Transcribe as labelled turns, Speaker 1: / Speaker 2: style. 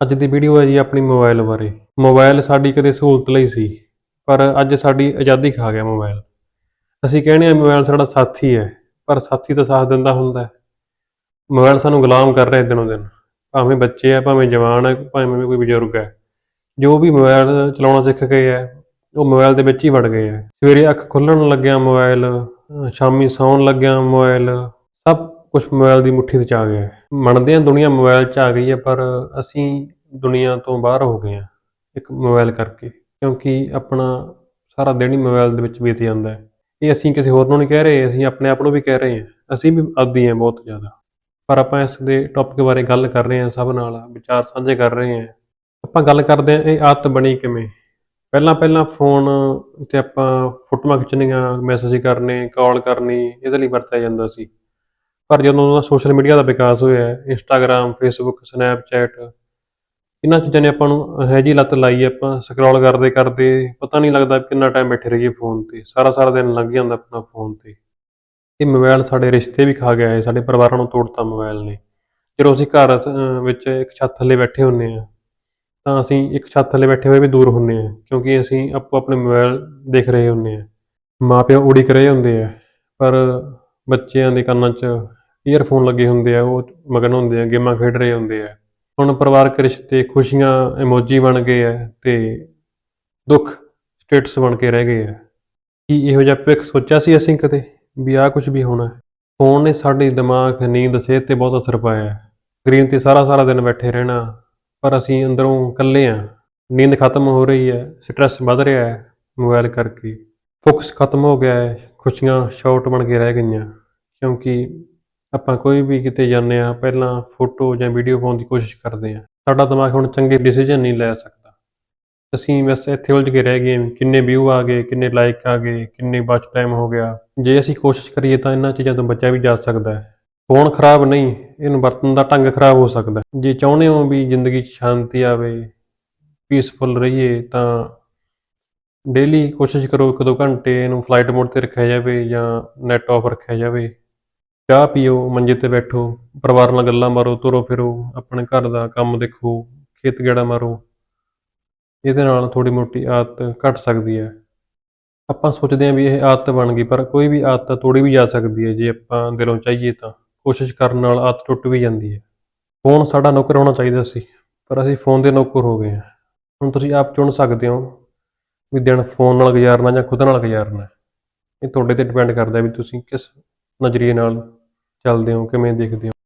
Speaker 1: ਅੱਜ ਦੀ ਵੀਡੀਓ ਹੈ ਜੀ ਆਪਣੀ ਮੋਬਾਈਲ ਬਾਰੇ। ਮੋਬਾਈਲ ਸਾਡੀ ਕਦੇ ਸਹੂਲਤ ਲਈ ਸੀ, ਪਰ ਅੱਜ ਸਾਡੀ ਆਜ਼ਾਦੀ ਖਾ ਗਿਆ ਮੋਬਾਈਲ ਅਸੀਂ ਕਹਿੰਦੇ ਹਾਂ ਮੋਬਾਈਲ ਸਾਡਾ ਸਾਥੀ ਹੈ, ਪਰ ਸਾਥੀ ਤਾਂ ਸਾਥ ਦਿੰਦਾ ਹੁੰਦਾ ਹੈ। ਮੋਬਾਈਲ ਸਾਨੂੰ ਗੁਲਾਮ ਕਰ ਰਿਹਾ ਦਿਨੋਂ ਦਿਨ। ਭਾਵੇਂ ਬੱਚੇ ਆ ਭਾਵੇਂ ਜਵਾਨ ਹੈ, ਭਾਵੇਂ ਕੋਈ ਬਜ਼ੁਰਗ ਹੈ। ਜੋ ਵੀ ਮੋਬਾਈਲ ਚਲਾਉਣਾ ਸਿੱਖ ਗਏ ਹੈ, ਉਹ ਮੋਬਾਈਲ ਦੇ ਵਿੱਚ ਹੀ ਵੜ ਗਏ ਹੈ। ਸਵੇਰੇ ਅੱਖ ਖੁੱਲਣ ਲੱਗਿਆ ਮੋਬਾਈਲ ਸ਼ਾਮੀ ਸੌਣ ਲੱਗਿਆ ਮੋਬਾਈਲ ਕੁਝ ਮੋਬਾਈਲ ਦੀ ਮੁੱਠੀ ਵਿੱਚ ਆ ਗਿਆ। ਹੈ ਮੰਨਦੇ ਹਾਂ ਦੁਨੀਆ ਮੋਬਾਈਲ 'ਚ ਆ ਗਈ ਹੈ, ਪਰ ਅਸੀਂ ਦੁਨੀਆ ਤੋਂ ਬਾਹਰ ਹੋ ਗਏ ਹਾਂ ਇੱਕ ਮੋਬਾਈਲ ਕਰਕੇ, ਕਿਉਂਕਿ ਆਪਣਾ ਸਾਰਾ ਦਿਨ ਹੀ ਮੋਬਾਈਲ ਦੇ ਵਿੱਚ ਬੀਤ ਜਾਂਦਾ ਹੈ। ਇਹ ਅਸੀਂ ਕਿਸੇ ਹੋਰ ਨੂੰ ਨਹੀਂ ਕਹਿ ਰਹੇ, ਅਸੀਂ ਆਪਣੇ ਆਪ ਨੂੰ ਵੀ ਕਹਿ ਰਹੇ ਹਾਂ। ਅਸੀਂ ਵੀ ਆਦੀ ਹਾਂ ਬਹੁਤ ਜ਼ਿਆਦਾ। ਪਰ ਆਪਾਂ ਇਸ ਦੇ ਟੌਪਿਕ ਬਾਰੇ ਗੱਲ ਕਰ ਰਹੇ ਹਾਂ, ਸਭ ਨਾਲ ਵਿਚਾਰ ਸਾਂਝੇ ਕਰ ਰਹੇ ਹਾਂ। ਆਪਾਂ ਗੱਲ ਕਰਦੇ ਹਾਂ, ਇਹ ਆਦਤ ਬਣੀ ਕਿਵੇਂ? ਪਹਿਲਾਂ ਪਹਿਲਾਂ ਫੋਨ ਤੇ ਆਪਾਂ ਫੋਟੋਆਂ ਖਿੱਚਣੀਆਂ ਮੈਸੇਜ ਕਰਨੇ ਕਾਲ ਕਰਨੀ, ਇਹਦੇ ਲਈ ਵਰਤਿਆ ਜਾਂਦਾ ਸੀ। ਪਰ ਜਦੋਂ ਦਾ ਸੋਸ਼ਲ ਮੀਡੀਆ ਦਾ ਵਿਕਾਸ ਹੋਇਆ ਹੈ ਇੰਸਟਾਗ੍ਰam ਫੇਸਬੁੱਕ ਸਨੈਪਚੈਟ ਇਹਨਾਂ ਚੀਜ਼ਾਂ ਨੇ ਆਪਾਂ ਨੂੰ ਹੈ ਜੀ ਲੱਤ ਲਾਈ ਆਪਾਂ ਸਕਰੋਲ ਕਰਦੇ ਕਰਦੇ ਪਤਾ ਨਹੀਂ ਲੱਗਦਾ ਕਿੰਨਾ ਟਾਈਮ ਬੈਠੇ ਰਹੀਏ ਫੋਨ ਤੇ, ਸਾਰਾ ਸਾਰਾ ਦਿਨ ਲੰਘ ਜਾਂਦਾ ਆਪਣਾ ਫੋਨ ਤੇ। ਇਹ ਮੋਬਾਈਲ ਸਾਡੇ ਰਿਸ਼ਤੇ ਵੀ ਖਾ ਗਿਆ ਹੈ, ਸਾਡੇ ਪਰਿਵਾਰਾਂ ਨੂੰ ਤੋੜਤਾ ਮੋਬਾਈਲ ਨੇ। ਜਦੋਂ ਅਸੀਂ ਘਰ ਵਿੱਚ ਇੱਕ ਛੱਤ ਥੱਲੇ ਬੈਠੇ ਹੁੰਨੇ ਆ ਤਾਂ ਅਸੀਂ ਇੱਕ ਛੱਤ ਥੱਲੇ ਬੈਠੇ ਹੋਏ ਵੀ ਦੂਰ ਹੁੰਨੇ ਆ ਕਿਉਂਕਿ ਅਸੀਂ ਆਪੋ ਆਪਣੇ ਮੋਬਾਈਲ ਦੇਖ ਰਹੇ ਹੁੰਨੇ ਆ ਮਾਪਿਓ ਉਡੀਕ ਰਹੇ ਹੁੰਦੇ ਆ, ਪਰ ਬੱਚਿਆਂ ਦੇ ਕੰਨਾਂ 'ਚ ਈਅਰਫੋਨ ਲੱਗੇ ਹੁੰਦੇ ਆ, ਉਹ ਮਗਨ ਹੁੰਦੇ ਆ, ਗੇਮਾਂ ਖੇਡ ਰਹੇ ਹੁੰਦੇ ਆ। ਹੁਣ ਪਰਿਵਾਰਕ ਰਿਸ਼ਤੇ, ਖੁਸ਼ੀਆਂ ਇਮੋਜੀ ਬਣ ਗਏ ਆ ਤੇ ਦੁੱਖ ਸਟੇਟਸ ਬਣ ਕੇ ਰਹਿ ਗਏ ਆ। ਕੀ ਇਹੋ ਜਿਹਾ ਭਵਿੱਖ ਸੋਚਿਆ ਸੀ ਅਸੀਂ ਕਦੇ ਵੀ ਆਹ ਕੁਝ ਵੀ ਹੋਣਾ? ਫੋਨ ਨੇ ਸਾਡੇ ਦਿਮਾਗ, ਨੀਂਦ, ਸਿਹਤ ਤੇ ਬਹੁਤ ਅਸਰ ਪਾਇਆ। ਹੈ ਸਕਰੀਨ ਤੇ ਸਾਰਾ ਸਾਰਾ ਦਿਨ ਬੈਠੇ ਰਹਿਣਾ, ਪਰ ਅਸੀਂ ਅੰਦਰੋਂ ਇਕੱਲੇ ਆ। ਨੀਂਦ ਖਤਮ ਹੋ ਰਹੀ ਹੈ ਸਟ੍ਰੈਸ ਵੱਧ ਰਿਹਾ ਹੈ ਮੋਬਾਈਲ ਕਰਕੇ। ਫੋਕਸ ਖਤਮ ਹੋ ਗਿਆ ਹੈ, ਖੁਸ਼ੀਆਂ ਸ਼ਾਰਟ ਬਣ ਕੇ ਰਹਿ ਗਈਆਂ, ਕਿਉਂਕਿ ਆਪਾਂ ਕੋਈ ਵੀ ਕਿਤੇ ਜਾਂਦੇ ਆ ਪਹਿਲਾਂ ਫੋਟੋ ਜਾਂ ਵੀਡੀਓ ਪਾਉਣ ਦੀ ਕੋਸ਼ਿਸ਼ ਕਰਦੇ ਆ ਸਾਡਾ ਦਿਮਾਗ ਹੁਣ ਚੰਗੇ ਡਿਸੀਜਨ ਨਹੀਂ ਲੈ ਸਕਦਾ। ਅਸੀਂ ਬਸ ਇੱਥੇ ਉਲਝ ਕੇ ਰਹਿ ਗਏ ਕਿੰਨੇ ਵਿਊ ਆ ਗਏ, ਕਿੰਨੇ ਲਾਈਕ ਆ ਗਏ, ਕਿੰਨੇ ਵਾਚ ਟਾਈਮ ਹੋ ਗਿਆ। ਜੇ ਅਸੀਂ ਕੋਸ਼ਿਸ਼ ਕਰੀਏ ਤਾਂ ਇਹਨਾਂ ਚੀਜ਼ਾਂ ਤੋਂ ਬਚਿਆ ਵੀ ਜਾ ਸਕਦਾ ਹੈ। ਫੋਨ ਖਰਾਬ ਨਹੀਂ, ਇਹਨੂੰ ਵਰਤਣ ਦਾ ਢੰਗ ਖਰਾਬ ਹੋ ਸਕਦਾ ਜੇ ਚਾਹੁੰਦੇ ਹੋ ਵੀ ਜ਼ਿੰਦਗੀ 'ਚ ਸ਼ਾਂਤੀ ਆਵੇ ਪੀਸਫੁਲ ਰਹੀਏ, ਤਾਂ ਡੇਲੀ ਕੋਸ਼ਿਸ਼ ਕਰੋ ਇੱਕ ਦੋ ਘੰਟੇ ਇਹਨੂੰ ਫਲਾਈਟ ਮੋਡ ਤੇ ਰੱਖਿਆ ਜਾਵੇ ਜਾਂ ਨੈਟ ਆਫ ਰੱਖਿਆ ਜਾਵੇ। ਚਾਹ ਪੀਓ, ਮੰਜੇ ਤੇ ਬੈਠੋ, ਪਰਿਵਾਰ ਨਾਲ ਗੱਲਾਂ ਮਾਰੋ, ਤੁਰੋ ਫਿਰੋ, ਆਪਣੇ ਘਰ ਦਾ ਕੰਮ ਦੇਖੋ, ਖੇਤ ਗੇੜਾ ਮਾਰੋ। ਇਹਦੇ ਨਾਲ ਥੋੜੀ ਮੋਟੀ ਆਦਤ ਘਟ ਸਕਦੀ ਹੈ। ਆਪਾਂ ਸੋਚਦੇ ਹਾਂ ਵੀ ਇਹ ਆਦਤ ਬਣ ਗਈ, ਪਰ ਕੋਈ ਵੀ ਆਦਤ ਤੋੜੀ ਵੀ ਜਾ ਸਕਦੀ ਹੈ। ਜੇ ਆਪਾਂ ਦਿਲੋਂ ਚਾਹੀਏ ਤਾਂ ਕੋਸ਼ਿਸ਼ ਕਰਨ ਨਾਲ ਆਦਤ ਟੁੱਟ ਵੀ ਜਾਂਦੀ ਹੈ। ਫੋਨ ਸਾਡਾ ਨੌਕਰ ਹੋਣਾ ਚਾਹੀਦਾ ਸੀ, ਪਰ ਅਸੀਂ ਫੋਨ ਦੇ ਨੌਕਰ ਹੋ ਗਏ ਹਾਂ। ਹੁਣ ਤੁਸੀਂ ਆਪ ਚੁਣ ਸਕਦੇ ਹੋ ਵੀ ਦਿਨ ਫੋਨ ਨਾਲ ਗੁਜ਼ਾਰਨਾ ਜਾਂ ਖੁਦ ਨਾਲ ਗੁਜ਼ਾਰਨਾ ਇਹ ਤੁਹਾਡੇ ਤੇ ਡਿਪੈਂਡ ਕਰਦਾ ਵੀ ਤੁਸੀਂ ਕਿਸ ਨਜ਼ਰੀਏ ਨਾਲ ਚੱਲਦੇ ਹੋ ਕਿਵੇਂ ਦੇਖਦੇ ਹੋ?